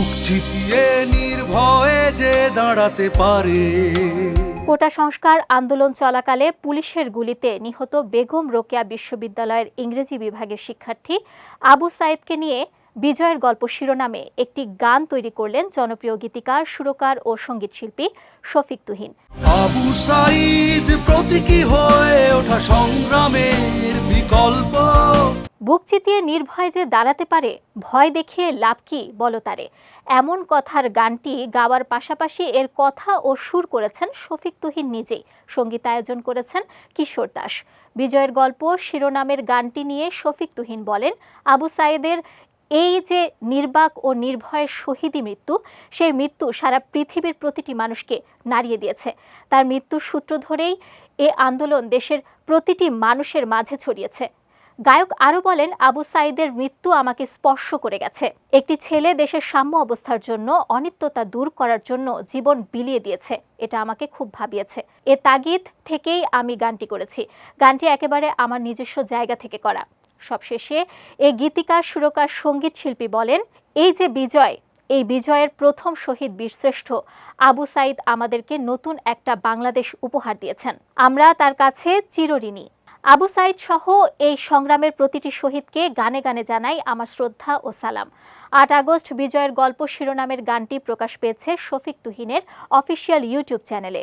বুক চিতিয়ে নির্ভয়ে যে দাঁড়াতে পারে। কোটা সংস্কার আন্দোলন চলাকালে পুলিশের গুলিতে নিহত বেগম রোকেয়া বিশ্ববিদ্যালয়ের ইংরেজি বিভাগের শিক্ষার্থী আবু সাইদকে নিয়ে বিজয়ের গল্প শিরোনামে একটি গান তৈরি করলেন জনপ্রিয় গীতিকার সুরকার ও সঙ্গীতশিল্পী শফিক তুহিন। আবু সাইদ প্রতীকী হয়ে ওঠা সংগ্রামের বিকল্প বুক চিতিয়ে নির্ভয় যে দাঁড়াতে পারে, ভয় দেখিয়ে লাভ কি, বলো তারে। এমন কথার গানটি গাওয়ার পাশাপাশি এর কথা ও সুর করেছেন শফিক তুহিন নিজেই। সঙ্গীতায়োজন করেছেন কিশোর দাস। বিজয়ের গল্প, শিরোনামের গানটি নিয়ে শফিক তুহিন বলেন, আবু সাইদের এই যে নির্বাক ও নির্ভয়ের শহীদী মৃত্যু, সেই মৃত্যু সারা পৃথিবীর প্রতিটি মানুষকে নাড়িয়ে দিয়েছে। তার মৃত্যুর সূত্র ধরেই এ আন্দোলন দেশের প্রতিটি মানুষের মাঝে ছড়িয়েছে। গায়ক আরও বলেন, আবু সাইদের মৃত্যু আমাকে স্পর্শ করে গেছে। একটি ছেলে দেশের সাম্য অবস্থার জন্য অনিত্যতা দূর করার জন্য জীবন বিলিয়ে দিয়েছে। এটা আমাকে খুব ভাবিয়েছে। এ তাগিদ থেকেই আমি গানটি করেছি। গানটি একেবারে আমার নিজস্ব জায়গা থেকে করা। সবশেষে এই গীতিকার, সুরকার, সংগীত শিল্পী বলেন, এই যে বিজয়, এই বিজয়ের প্রথম শহীদ বীরশ্রেষ্ঠ আবু সাইদ আমাদেরকে নতুন একটা বাংলাদেশ উপহার দিয়েছেন। আমরা তার কাছে চিরঋণী। আবু সাইদ সহ এই সংগ্রামের প্রতিটি শহীদকে গানে গানে জানাই আমার শ্রদ্ধা ও সালাম। আট আগস্ট বিজয়ের গল্প শিরোনামের গানটি প্রকাশ পেয়েছে শফিক তুহিনের অফিসিয়াল ইউটিউব চ্যানেলে।